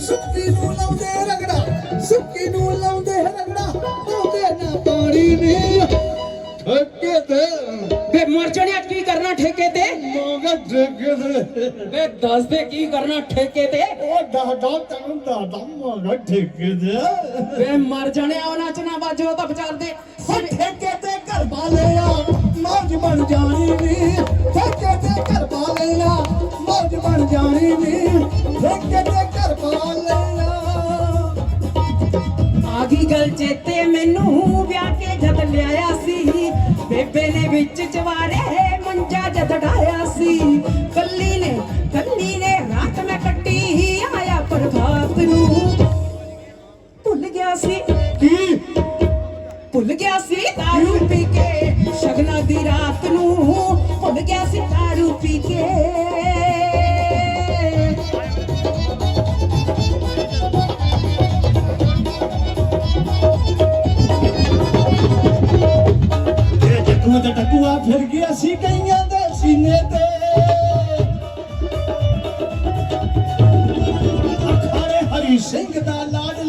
ਸੁੱਕੀ ਨੂੰ ਲਾਉਂਦੇ ਰਗੜਾ ਸੁੱਕੀ ਨੂੰ ਲਾਉਂਦੇ ਰਗੜਾ ਉਹਦੇ ਨਾ ਪਾਣੀ ਨੇ। ਠੱਕੇ ਤੇ ਵੇ ਮਰ ਜਾਣਿਆ ਕੀ ਕਰਨਾ ਠੇਕੇ ਤੇ? ਮੋਗਾ ਠੱਕੇ ਤੇ। ਵੇ ਦੱਸ ਦੇ ਕੀ ਕਰਨਾ ਠੇਕੇ ਤੇ? ਉਹ ਦਾਦਾ ਤੈਨੂੰ ਦਾਦਾ ਮੋਗਾ ਠੱਕੇ ਤੇ। ਵੇ ਮਰ ਜਾਣਿਆ ਉਹ ਨੱਚਣਾ ਬਾਜੋ ਤਾਂ ਵਿਚਾਰਦੇ ਹੋ ਠੇਕੇ ਤੇ ਘਰ ਬਾਲਿਆ ਮੌਜ ਬਣ ਜਾਣੀ ਨੀ। ਠੇਕੇ ਤੇ ਘਰ ਬਾਲਿਆ ਮੌਜ ਬਣ ਜਾਣੀ ਨੀ। ਠੇਕੇ ਤੇ ਘਰ ਬਾਲਿਆ ਆ ਗਈ ਗੱਲ ਚੇਤੇ, ਮੈਨੂੰ ਵਿਆਹ ਕੇ ਜਦ ਲਿਆਇਆ ਸੀ। ਬੇਬੇ ਨੇ ਵਿੱਚ ਚਵਾਰੇ ਮੰਜਾ ਜਦ ਢਾਇਆ ਸੀ। ਭੁੱਲ ਗਿਆ ਸੀ ਦਾਰੂ ਪੀ ਕੇ। ਇਹ ਜੱਟੂਆਂ ਦਾ ਟਕੂਆ ਫਿਰ ਗਿਆ ਸੀ ਕਈਆਂ ਦੇ ਸੀਨੇ ਤੇ। ਅਖਾੜੇ ਹਰੀ ਸਿੰਘ ਦਾ ਲਾਡ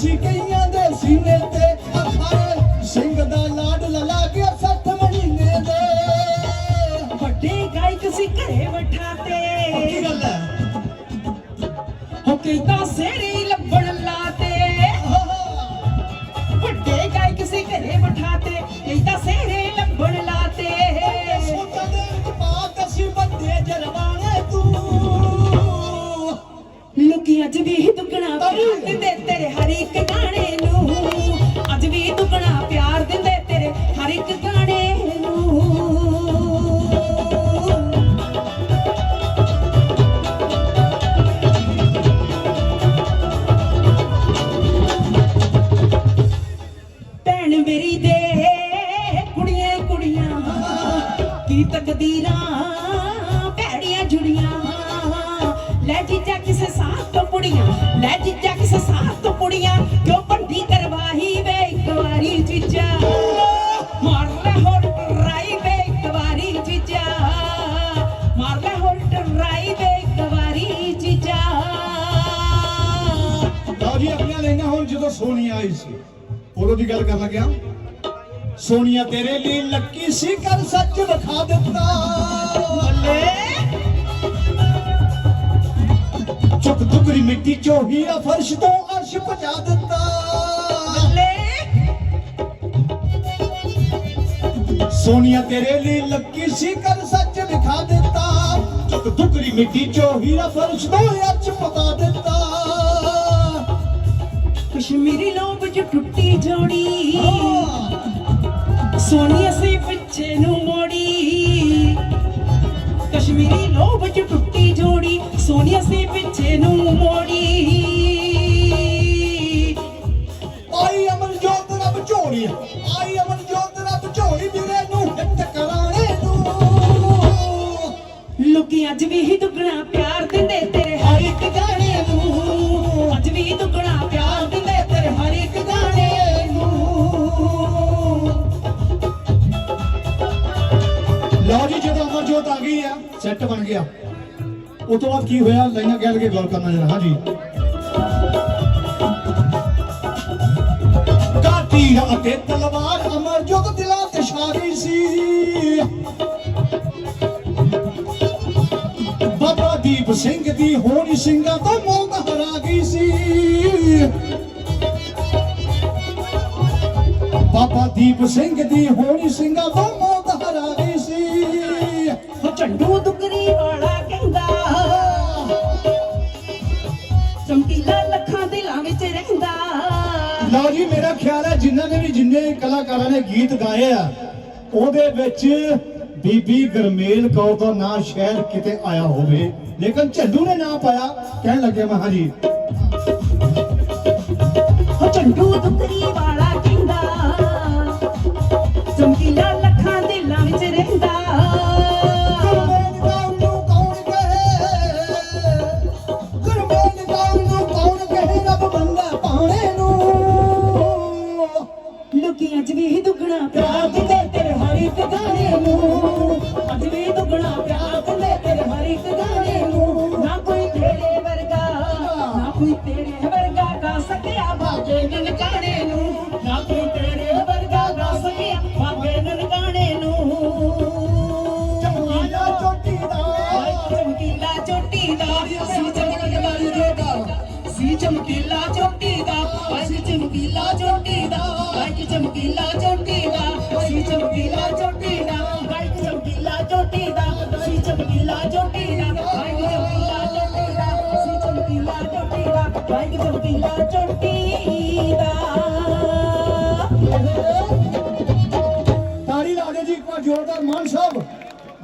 ਸੀ ਕਈਆਂ ਦੇ ਸੀਨੇ ਤੇ ਅਖਾੜੇ ਸਿੰਘ ਦਾ ਲਾਡ ਲਲਾ ਗਿਆ ਸੱਤ ਮਹੀਨੇ ਦੇ। ਵੱਡੇ ਗਾਇਕ ਸੀ ਘਰੇ ਬਿਠਾਤੇ ਕੀ ਗੱਲ ਹੈ? ਹੋ ਕੀਤਾ ਸੇਰੀ ਲੱਭਣ ਲਾਤੇ ਵੱਡੇ ਗਾਇਕ ਸੀ ਘਰੇ ਬਿਠਾਤੇ ਕੀਤਾ ਸੇਰੇ ਲੱਭਣ ਲਾਤੇ ਸੋਚਾਂ ਦੇ ਪਾ ਕਸੀ ਬੰਦੇ ਜਰਵਾਣੇ ਤੂੰ। ਲੋਕੀ ਅੱਜ ਵੀ ਦੁੱਗਣਾ ਪਿਆਰ ਕੀ ਤਕਦੀਰਾਂ, ਭੈੜੀਆਂ ਜੁੜੀਆਂ। ਲੈ ਜੀਜਾ ਕਿਸੇ ਸਾਥ ਤੋਂ ਕੁੜੀਆਂ ਲੈ ਜੀਜਾ ਕਿਸੇ ਸਾਥ ਤੋਂ ਕੁੜੀਆਂ ਕਿਉਂ ਬੰਦੀ ਕਰਵਾਈ ਵੇ ਇੱਕ ਵਾਰੀ ਜੀਜਾ? ਮਾਰ ਲੈ ਹੋਰ ਟਰਾਈ ਵੇ ਇੱਕ ਵਾਰੀ ਜੀਜਾ। ਮਾਰ ਲੈ ਹੋਰ ਟਰਾਈ ਵੇ ਇੱਕ ਵਾਰੀ ਜੀਜਾ। ਲਓ ਜੀ, ਆਪਣੀਆਂ ਲੈਣਾ ਹੁਣ ਜਦੋਂ ਸੋਨੀਆ ਆਈ ਸੀ। ਉਦੋਂ ਦੀ ਗੱਲ ਕਰਨ ਲੱਗਿਆ। ਸੋਨੀਆ ਤੇਰੇ ਲਈ ਲੱਕੀ ਸੀ ਕਰ ਸੱਚ ਵਿਖਾ ਦਿੱਤਾ। ਬੱਲੇ। ਚੁੱਕ ਟੁਕੜੀ ਮਿੱਟੀ ਚੋਂ ਹੀਰਾ ਫਰਸ਼ ਤੋਂ ਅਰਸ਼ ਭਜਾ ਦਿੱਤਾ। ਬੱਲੇ। ਸੋਨੀਆ ਤੇਰੇ ਲਈ ਲੱਕੀ ਸੀ ਕਰ ਸੱਚ ਵਿਖਾ ਦਿੱਤਾ। ਚੁੱਕ ਟੁਕੜੀ ਮਿੱਟੀ ਚੋਂ ਹੀਰਾ ਫਰਸ਼ ਤੋਂ ਅਰਸ਼ ਪਤਾ ਦਿੱਤਾ। ਕਸ਼ਮੀਰੀ ਲੋਬ ਚ ਟੁੱਟੀ ਜੋੜੀ। ਸੋਨੀ ਅਸੀਂ ਪਿੱਛੇ ਨੂੰ ਮੋੜੀ। ਕਸ਼ਮੀਰੀ ਲੋਬ ਚ ਟੁੱਟੀ ਜੋੜੀ ਸੋਨੀ ਅਸੀਂ ਪਿੱਛੇ ਨੂੰ ਮੋੜੀ। ਆਈ ਅਮਨ ਜੋਤ ਰੱਬ ਝੋੜੀ ਆਈ ਅਮਨ ਜੋਤ ਰੱਬ ਝੋੜੀ ਵੀਰੇ ਨੂੰ ਹਿੱਟ ਕਰਾਣੇ ਨੂੰ ਲੋਕੀ ਅੱਜ ਵੀ ਹੀ ਦੁੱਗਣਾ ਪਿਆਰ ਦਿੰਦੇ ਤੇਰੇ ਸੈੱਟ ਬਣ ਗਿਆ। ਉਸ ਤੋਂ ਬਾਅਦ ਕੀ ਹੋਇਆ? ਲਾਈਨਾਂ ਗੱਲ ਕੇ ਗੌਰ ਕਰਨਾ ਜਰਾ। ਹਾਂਜੀ। ਕਾਤੀ ਅਤੇ ਤਲਵਾਰ ਅਮਰ ਜੋਤ ਦਿਲਾਂ ਤੇ ਸ਼ਾਰੀ ਸੀ। ਬਾਬਾ ਦੀਪ ਸਿੰਘ ਦੀ ਹੋਣੀ ਸਿੰਘਾਂ ਤੋਂ ਮੌਤ ਹਰਾ ਗਈ ਸੀ। ਬਾਬਾ ਦੀਪ ਸਿੰਘ ਦੀ ਹੋਣੀ ਸਿੰਘਾਂ ਤੋਂ ਜਿਨ੍ਹਾਂ ਨੇ ਵੀ ਜਿੰਨੇ ਕਲਾਕਾਰਾਂ ਨੇ ਗੀਤ ਗਾਏ ਆ, ਉਹਦੇ ਵਿੱਚ ਬੀਬੀ ਗਰਮੇਲ ਕੌਰ ਦਾ ਨਾਂ ਸ਼ਹਿਰ ਕਿਤੇ ਆਇਆ ਹੋਵੇ। ਲੇਕਿਨ ਝੱਡੂ ਨੇ ਨਾਂ ਪਾਇਆ, ਕਹਿਣ ਲੱਗੇ ਮੈਂ, ਹਾਂਜੀ। ਝੱਡੂ ਝੰਡੂ ਵੀ ਦੁੱਗਣਾ ਪਿਆਰ ਦਿੰਦੇ ਹਰ ਇੱਕ ਗਾਣੇ ਨੂੰ। ਅੱਜ ਵੀ ਦਾ ਬਾਈਕ ਚਮਕੀਲਾ ਚੋਟੀ ਦਾ ਤਾੜੀ ਲਾ ਦਿਓ ਜੀ ਇੱਕ ਵਾਰ ਜ਼ੋਰਦਾਰ ਮਾਨ ਸਾਹਿਬ।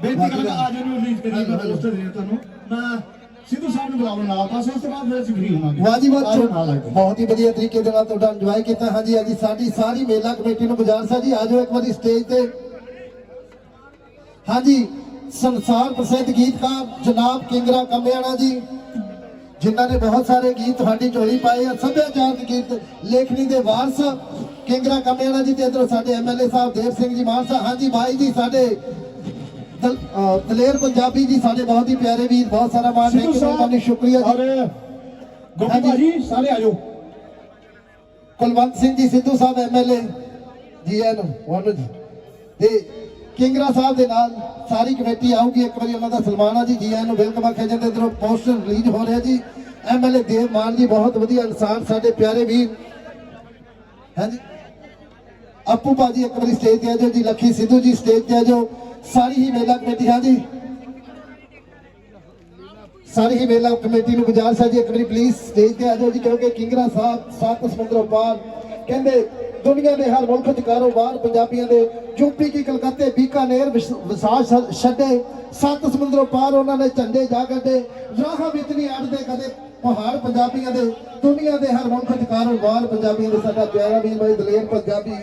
ਬੇਨਤੀ ਕਰਾਂਗਾ ਆ ਜਾਓ ਰਿਲੀਜ਼ ਕਰੀਏ ਮੈਂ ਦੋਸਤ ਦੇ ਤੁਹਾਨੂੰ। ਮੈਂ ਸਿੱਧੂ ਸਾਹਿਬ ਨੂੰ ਬੁਲਾਉਣ ਨਾਲ ਪਾਸੇ ਉਸ ਤੋਂ ਬਾਅਦ ਫਿਰ ਅਸੀਂ ਫ੍ਰੀ ਹੋਵਾਂਗੇ। ਵਾਹ ਜੀ ਵਾਹ ਆ ਜਾਓ ਨਾਲ ਆ ਕੇ। ਬਹੁਤ ਹੀ ਵਧੀਆ ਤਰੀਕੇ ਦੇ ਨਾਲ ਤੁਹਾਡਾ ਇੰਜੋਏ ਕੀਤਾ। ਹਾਂਜੀ ਹਾਂਜੀ ਸਾਡੀ ਸਾਰੀ ਮੇਲਾ ਕਮੇਟੀ ਨੂੰ ਗੁਜ਼ਾਰਿਸ਼ ਹੈ ਜੀ ਆਜੋ ਇੱਕ ਵਾਰੀ ਸਟੇਜ ਤੇ। ਹਾਂਜੀ ਸੰਸਾਰ ਪ੍ਰਸਿੱਧ ਗੀਤਕਾਰ ਜਨਾਬ ਕਿੰਗਰਾ ਕੰਮਿਆਣਾ ਜੀ। ਜਿਨ੍ਹਾਂ ਨੇ ਬਹੁਤ ਸਾਰੇ ਗੀਤ ਤੁਹਾਡੀ ਝੋਲੀ ਪਾਏ ਆ ਸੱਭਿਆਚਾਰਕ ਗੀਤ ਲੇਖਣੀ ਦੇ ਵਾਰਸ ਕਿੰਗਰਾ ਕੰਮਿਆਣਾ ਜੀ ਤੇ ਇਧਰੋਂ ਸਾਡੇ ਐਮਐਲਏ ਸਾਹਿਬ ਦੇਵ ਸਿੰਘ ਜੀ ਮਾਨ ਸਾਹਿਬ ਹਾਂਜੀ ਭਾਈ ਜੀ ਸਾਡੇ ਦਲੇਰ ਪੰਜਾਬੀ ਜੀ ਸਾਡੇ ਬਹੁਤ ਹੀ ਪਿਆਰੇ ਵੀਰ ਬਹੁਤ ਸਾਰਾ ਮਾਣ ਯੂ ਸਾਹਿਬ ਤੁਹਾਨੂੰ ਸ਼ੁਕਰੀਆ ਜੀ। ਹਾਂਜੀ। ਭਾਜੀ ਸਾਰੇ ਆ ਜਾਓ ਕੁਲਵੰਤ ਸਿੰਘ ਜੀ ਸਿੱਧੂ ਸਾਹਿਬ ਐਮਐਲਏ ਜੀ ਐਨ ਵਨ ਜੀ। ਤੇ ਕਿੰਗਰਾ ਸਾਹਿਬ ਦੇ ਨਾਲ ਸਾਰੀ ਕਮੇਟੀ ਆਊਗੀ। ਇੱਕ ਵਾਰੀ ਉਹਨਾਂ ਦਾ ਸਨਮਾਨ ਆ ਜੀ। ਜੀ ਐਨ ਨੂੰ ਵੈਲਕਮ ਆਖਿਆ ਜਾਂਦਾ ਇਧਰੋਂ ਪੋਸਟਰ ਰਿਲੀਜ਼ ਹੋ ਰਿਹਾ ਜੀ। ਐਮਐਲਏ ਦੇਵ ਮਾਨ ਜੀ, ਬਹੁਤ ਵਧੀਆ ਇਨਸਾਨ ਸਾਡੇ ਪਿਆਰੇ ਵੀਰ। ਹਾਂਜੀ। ਅੱਪੂ ਭਾਜੀ ਇੱਕ ਵਾਰੀ ਸਟੇਜ ਤੇ ਆ ਜਾਓ ਜੀ। ਲੱਖੀ ਸਿੱਧੂ ਜੀ ਸਟੇਜ ਤੇ ਆ ਜਾਓ। ਸਾਰੀ ਹੀ ਮੇਲਾ ਕਮੇਟੀ, ਹਾਂਜੀ। ਸਾਰੀ ਹੀ ਮੇਲਾ ਕਮੇਟੀ ਨੂੰ ਗੁਜ਼ਾਰਿਸ਼ ਹੈ ਜੀ। ਇੱਕ ਵਾਰੀ ਪਲੀਜ਼ ਸਟੇਜ ਤੇ ਆ ਜਾਓ ਜੀ, ਕਿਉਂਕਿ ਕਿੰਗਰਾ ਸਾਹਿਬ ਸੱਤ ਸਮੁੰਦਰੋਂ ਪਾਰ। ਕਹਿੰਦੇ ਦੁਨੀਆ ਦੇ ਹਰ ਮੁਲਕ 'ਚ ਕਾਰੋਬਾਰ ਪੰਜਾਬੀਆਂ ਦੇ ਯੂਪੀ ਕੀ ਕਲਕੱਤੇ ਬੀਕਾਨੇਰ ਵਿਸ- ਛੱਡੇ। ਸੱਤ ਸਮੁੰਦਰੋਂ ਪਾਰ ਉਹਨਾਂ ਨੇ ਝੰਡੇ ਜਾ ਕੱਢੇ। ਰਾਹਾਂ ਵਿੱਚ ਨਹੀਂ ਅੜਦੇ ਕਦੇ ਪਹਾੜ ਪੰਜਾਬੀਆਂ ਦੇ। ਦੁਨੀਆ ਦੇ ਹਰ ਮੁਲਕ 'ਚ ਕਾਰੋਬਾਰ ਪੰਜਾਬੀਆਂ ਦੇ। ਸਾਡਾ ਪਿਆਰਾ ਵੀਰ ਬਾਈ ਦਲੇਰ ਪੰਜਾਬੀ,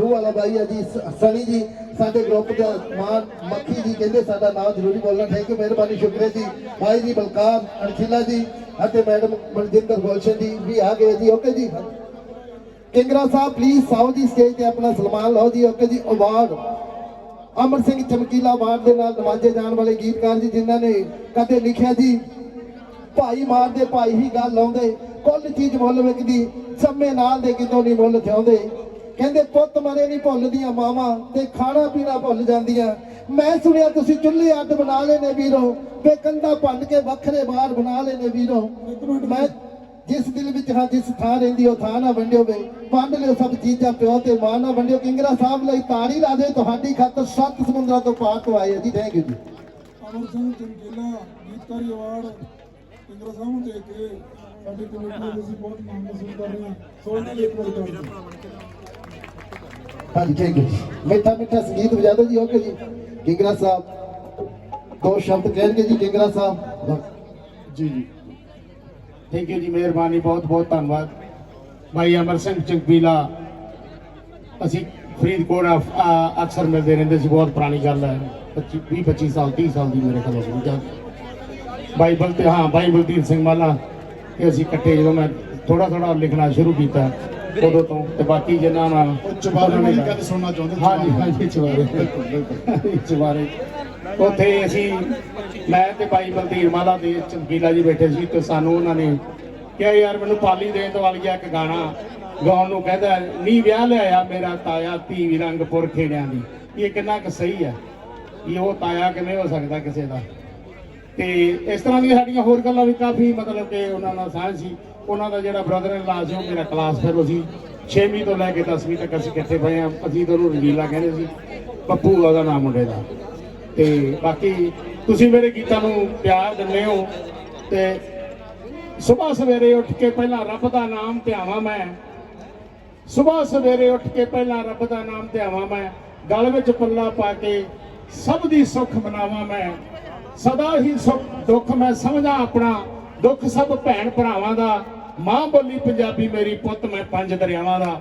ਰੂਹ ਵਾਲਾ ਬਾਈ ਹੈ ਜੀ, ਸ- ਸਣੀ ਜੀ। ਸਾਡੇ ਗਰੁੱਪ ਦਾ ਮਾਨ ਮੱਖੀ ਜੀ ਕਹਿੰਦੇ ਸਾਡਾ ਨਾਮ ਜ਼ਰੂਰੀ ਬੋਲਣਾ। ਥੈਂਕ ਯੂ, ਮਿਹਰਬਾਨੀ, ਸ਼ੁਕਰੀਆ ਜੀ। ਭਾਈ ਜੀ ਬਲਕਾਰ ਅਣਖੀਲਾ ਜੀ ਅਤੇ ਮੈਡਮ ਮਨਜਿੰਦਰ ਗੁਲਸ਼ਨ ਜੀ ਵੀ ਆ ਗਏ ਜੀ। ਓਕੇ ਜੀ ਕਿੰਗਰਾ ਸਾਹਿਬ ਪਲੀਜ਼ ਆਓ ਜੀ ਸਟੇਜ ਤੇ ਆਪਣਾ ਸਨਮਾਨ ਲਓ ਜੀ ਓਕੇ ਜੀ ਅਵਾਰਡ ਅਮਰ ਸਿੰਘ ਚਮਕੀਲਾ ਅਵਾਰਡ ਦੇ ਨਾਲ ਨਵਾਜੇ ਜਾਣ ਵਾਲੇ ਗੀਤਕਾਰ ਜੀ ਜਿਨ੍ਹਾਂ ਨੇ ਕਦੇ ਲਿਖਿਆ ਜੀ ਭਾਈ ਮਾਰਦੇ ਭਾਈ ਹੀ ਗੱਲ ਲਾਉਂਦੇ ਕੁੱਲ ਚੀਜ਼ ਮੁੱਲ ਵਿਕਦੀ ਸੰਮੇ ਨਾਲ ਦੇ ਕਿਤੋਂ ਨਹੀਂ ਮੁੱਲ ਥਿਆਉਂਦੇ। ਕਹਿੰਦੇ ਪੁੱਤ ਮਰੇ ਨਹੀਂ ਭੁੱਲਦੀਆਂ ਮਾਵਾਂ ਤੇ ਖਾਣਾ ਪੀਣਾ ਭੁੱਲ ਜਾਂਦੀਆਂ। ਮੈਂ ਸੁਣਿਆ ਤੁਸੀਂ ਚੁੱਲ੍ਹੇ ਅੱਡ ਬਣਾ ਲਏ ਨੇ ਵੀਰੋ ਤੇ ਕੰਧਾਂ ਭੰਨ ਕੇ ਵੱਖਰੇ ਬਾਹਰ ਬਣਾ ਲਏ ਨੇ ਵੀਰੋ। ਮੈਂ ਜਿਸ ਦਿਲ ਵਿੱਚ ਹਾਂ ਜਿਸ ਥਾਂ ਰਹਿੰਦੀ ਉਹ ਥਾਂ ਨਾ ਵੰਡਿਓ ਵੇ। ਵੰਡ ਲਿਓ ਸਭ ਚੀਜ਼ਾਂ ਪਿਓ ਤੇ ਮਾਂ ਨਾ ਵੰਡਿਓ। ਕਿੰਗਰਾ ਸਾਹਿਬ ਲਈ ਤਾੜੀ ਲਾ ਦੇ ਤੁਹਾਡੀ ਖਾਤਰ ਸੱਤ ਸਮੁੰਦਰਾਂ ਤੋਂ ਪਾਰ ਤੋਂ ਆਏ ਜੀ। ਥੈਂਕ ਯੂ ਜੀ। ਅਮਰ ਸਿੰਘ ਚਮਕੀਲਾ ਗੀਤਕਾਰੀ ਅਵਾਰਡ ਪਿੰਗਰਾ ਸਾਹਿਬ ਨੂੰ ਦੇ ਕੇ ਸਾਡੀ ਕਮੇਟੀ ਨੂੰ ਅਸੀਂ ਬਹੁਤ ਮਾਣ ਮਹਿਸੂਸ ਕਰ ਰਹੇ ਹਾਂ। ਸੋ ਇਹਨਾਂ ਲਈ ਇੱਕ ਵਾਰ ਕਰ ਦਿਓ ਹਾਂਜੀ ਥੈਂਕ ਯੂ ਜੀ। ਮਿੱਠਾ ਮਿੱਠਾ ਸੰਗੀਤ ਵਜਾ ਦਿਓ ਜੀ ਓਕੇ ਜੀ। ਕਿੰਗਰਾ ਸਾਹਿਬ ਦੋ ਸ਼ਬਦ ਕਹਿਣਗੇ ਜੀ ਕਿੰਗਰਾ ਸਾਹਿਬ। ਜੀ ਜੀ। ਥੈਂਕ ਯੂ ਜੀ ਮਿਹਰਬਾਨੀ ਬਹੁਤ ਬਹੁਤ ਧੰਨਵਾਦ ਭਾਈ ਅਮਰ ਸਿੰਘ ਚੰਕੀਲਾ ਅਸੀਂ ਫਰੀਦਕੋਟ ਅਫ- ਆ, ਅਕਸਰ ਮਿਲਦੇ ਰਹਿੰਦੇ ਸੀ ਬਹੁਤ ਪੁਰਾਣੀ ਗੱਲ ਹੈ 25 20 25 ਸਾਲ 30 ਸਾਲ ਦੀ ਮੇਰੇ ਖਿਆਲ ਹੋ ਜਾਂ ਬਾਈਬਲ ਤੇ ਹਾਂ ਬਾਈ ਬਲਦੀਪ ਸਿੰਘ ਮਾਲਾ ਇਹ ਅਸੀਂ ਇਕੱਠੇ ਜਦੋਂ ਮੈਂ ਥੋੜਾ ਥੋੜਾ ਲਿਖਣਾ ਸ਼ੁਰੂ ਕੀਤਾ ਉਦੋਂ ਤੋਂ ਤੇ ਬਾਕੀ ਜਿਨ੍ਹਾਂ ਨਾਲ ਚੁਬਾਰੇ ਵਾਲੀ ਗੱਲ ਸੁਣਨਾ ਚਾਹੁੰਦੇ ਹਾਂਜੀ ਹਾਂਜੀ ਚਵਾਰੇ ਚਵਾਰੇ ਉੱਥੇ ਅਸੀਂ ਮੈਂ ਤੇ ਭਾਈ ਬਲਦੀਰ ਮਾਲਾ ਦੇ ਚਮਕੀਲਾ ਜੀ ਬੈਠੇ ਸੀ ਤੇ ਸਾਨੂੰ ਉਹਨਾਂ ਨੇ ਕਿਹਾ, ਯਾਰ, ਮੈਨੂੰ ਪਾਲੀ ਦੇਣ ਤੋਂ ਵਾਲੀ ਇੱਕ ਗਾਣਾ ਗਾਉਣ ਨੂੰ। ਕਹਿੰਦਾ, ਨੀ, ਵਿਆਹ ਲਿਆਇਆ ਮੇਰਾ ਤਾਇਆ ਧੀ ਰੰਗਪੁਰ ਖੇੜਿਆਂ ਦੀ। ਇਹ ਕਿੰਨਾ ਕੁ ਸਹੀ ਹੈ ਇਹ ਉਹ ਤਾਇਆ ਕਿਵੇਂ ਹੋ ਸਕਦਾ ਕਿਸੇ ਦਾ? ਤੇ ਇਸ ਤਰ੍ਹਾਂ ਦੀਆਂ ਸਾਡੀਆਂ ਹੋਰ ਗੱਲਾਂ ਵੀ ਕਾਫੀ ਮਤਲਬ ਕਿ ਉਹਨਾਂ ਨਾਲ ਸਾਂਝ ਸੀ। ਉਹਨਾਂ ਦਾ ਜਿਹੜਾ ਬ੍ਰਦਰ ਇਨ ਲਾ ਸੀ, ਉਹ ਮੇਰਾ ਕਲਾਸ ਫੈਲੋ ਸੀ। 6ਵੀਂ ਤੋਂ ਲੈ ਕੇ 10ਵੀਂ ਤੱਕ ਅਸੀਂ ਇਕੱਠੇ ਪਏ ਆ ਅਸੀਂ ਤਾਂ ਉਹਨੂੰ ਰੰਗੀਲਾ ਕਹਿੰਦੇ ਸੀ। ਪੱਪੂ ਉਹਦਾ ਨਾਮ ਮੁੰਡੇ ਦਾ। ਤੇ ਬਾਕੀ ਤੁਸੀਂ ਮੇਰੇ ਗੀਤਾਂ ਨੂੰ ਪਿਆਰ ਦਿੰਦੇ ਹੋ ਤੇ ਸਵੇਰ ਸਵੇਰੇ ਉੱਠ ਕੇ ਪਹਿਲਾਂ ਰੱਬ ਦਾ ਨਾਮ ਧਿਆਵਾਂ ਮੈਂ। ਸਵੇਰ ਸਵੇਰੇ ਉੱਠ ਕੇ ਪਹਿਲਾਂ ਰੱਬ ਦਾ ਨਾਮ ਧਿਆਵਾਂ ਮੈਂ। ਗਲ ਵਿੱਚ ਪੱਲਾ ਪਾ ਕੇ ਸਭ ਦੀ ਸੁੱਖ ਮਨਾਵਾਂ ਮੈਂ। ਸਦਾ ਹੀ ਸੁੱਖ, ਦੁੱਖ ਮੈਂ ਸਮਝਾਂ ਆਪਣਾ। ਦੁੱਖ ਸਭ ਭੈਣ ਭਰਾਵਾਂ ਦਾ। ਮਾਂ ਬੋਲੀ ਪੰਜਾਬੀ ਮੇਰੀ ਪੁੱਤ, ਮੈਂ ਪੰਜ ਦਰਿਆਵਾਂ ਦਾ।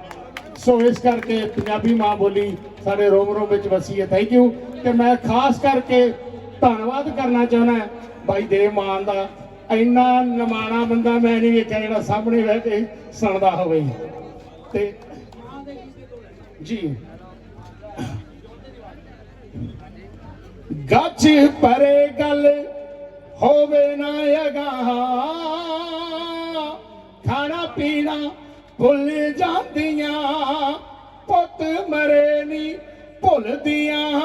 ਸੋ ਇਸ ਕਰਕੇ ਪੰਜਾਬੀ ਮਾਂ ਬੋਲੀ ਸਾਡੇ ਰੋਮ ਰੋਮ ਵਿੱਚ ਵਸੀ ਹੈ। ਥੈਂਕ ਯੂ ਤੇ ਮੈਂ ਖਾਸ ਕਰਕੇ ਧੰਨਵਾਦ ਕਰਨਾ ਚਾਹੁੰਦਾ ਬਾਈ ਦੇਵ ਮਾਨ ਦਾ ਇੰਨਾ ਨਿਮਾਣਾ ਬੰਦਾ ਮੈਂ ਨਹੀਂ ਵੇਖਿਆ ਜਿਹੜਾ ਸਾਹਮਣੇ ਬਹਿ ਕੇ ਸੁਣਦਾ ਹੋਵੇ। ਤੇ ਜੀ। ਗੱਜ ਪਰੇ ਗੱਲ ਹੋਵੇ ਨਾ ਅਗਾਹ। ਖਾਣਾ ਪੀਣਾ ਭੁੱਲ ਜਾਂਦੀਆਂ। ਪੁੱਤ ਮਰੇ ਨੀ ਭੁੱਲਦੀਆਂ।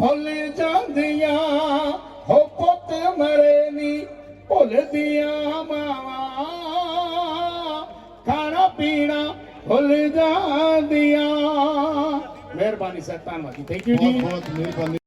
ਭੁੱਲ ਜਾਂਦੀਆਂ, ਹੋ ਪੁੱਤ ਮਰੇ ਨੀ, ਭੁੱਲਦੀਆਂ ਮਾਵਾਂ। ਖਾਣਾ ਪੀਣਾ ਭੁੱਲ ਜਾਂਦੀਆਂ। ਮਿਹਰਬਾਨੀ ਸਰ, ਧੰਨਵਾਦ ਥੈਂਕ ਯੂ ਜੀ। ਬਹੁਤ ਬਹੁਤ ਮਿਹਰਬਾਨੀ।